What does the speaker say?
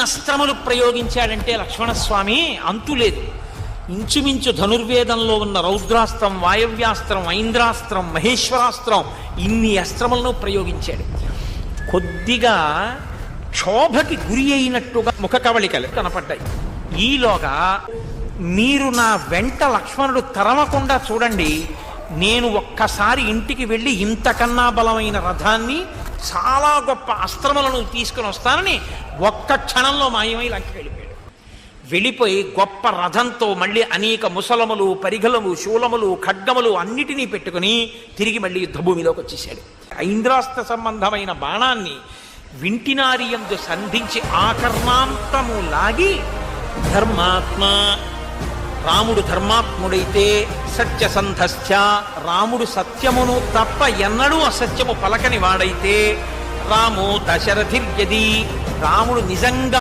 అస్త్రములు ప్రయోగించాడంటే లక్ష్మణస్వామి అంతులేదు ఇంచుమించు ధనుర్వేదంలో ఉన్న రౌద్రాస్త్రం వాయవ్యాస్త్రం ఐంద్రాస్త్రం మహేశ్వరాస్త్రం ఇన్ని అస్త్రములను ప్రయోగించాడు. కొద్దిగా క్షోభకి గురి అయినట్టుగా ముఖ కవళికలు కనపడ్డాయి. ఈలోగా మీరు నా వెంట లక్ష్మణుడు తరమకుండా చూడండి నేను ఒక్కసారి ఇంటికి వెళ్ళి ఇంతకన్నా బలమైన రథాన్ని చాలా గొప్ప అస్త్రములను తీసుకుని వస్తానని ఒక్క క్షణంలో మాయమై లంకి వెళ్ళిపోయాడు. వెళ్ళిపోయి గొప్ప రథంతో మళ్ళీ అనేక ముసలములు పరిఘలము శూలములు ఖడ్గములు అన్నిటినీ పెట్టుకుని తిరిగి మళ్ళీ యుద్ధభూమిలోకి వచ్చేసాడు ఐంద్రాస్త్ర సంబంధమైన బాణాన్ని వింటినారియందు సంధించి ఆకర్ణాంతము లాగి ధర్మాత్మ రాముడు ధర్మాత్ముడైతే సత్యసంధశ్చ రాముడు సత్యమును తప్ప ఎన్నడూ అసత్యము పలకని వాడైతే రాము దశరథిర్యది. రాముడు నిజంగా